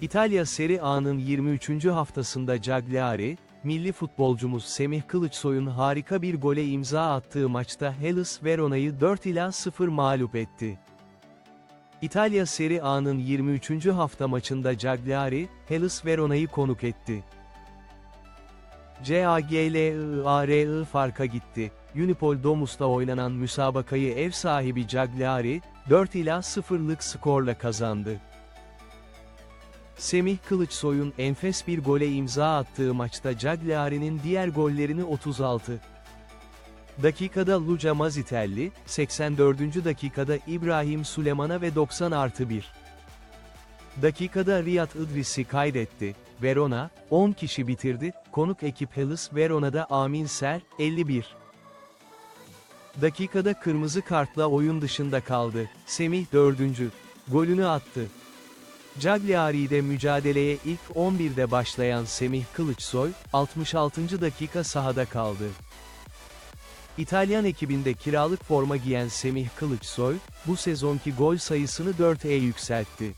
İtalya Serie A'nın 23. haftasında Cagliari, milli futbolcumuz Semih Kılıçsoy'un harika bir gole imza attığı maçta Hellas Verona'yı 4 ila 0 mağlup etti. İtalya Serie A'nın 23. hafta maçında Cagliari, Hellas Verona'yı konuk etti. CAGLIARI farka gitti. Unipol Domus'ta oynanan müsabakayı ev sahibi Cagliari, 4 ila 0'lık skorla kazandı. Semih Kılıçsoy'un enfes bir gole imza attığı maçta Cagliari'nin diğer gollerini 36. Dakikada Luca Mazitelli, 84. dakikada İbrahim Süleyman'a ve 90 artı 1. Dakikada Riyad İdris'i kaydetti. Verona, 10 kişi bitirdi, konuk ekip Hellas Verona'da Amin Ser, 51. Dakikada kırmızı kartla oyun dışında kaldı. Semih 4. golünü attı. Cagliari'de mücadeleye ilk 11'de başlayan Semih Kılıçsoy, 66. dakika sahada kaldı. İtalyan ekibinde kiralık forma giyen Semih Kılıçsoy, bu sezonki gol sayısını 4'e yükseltti.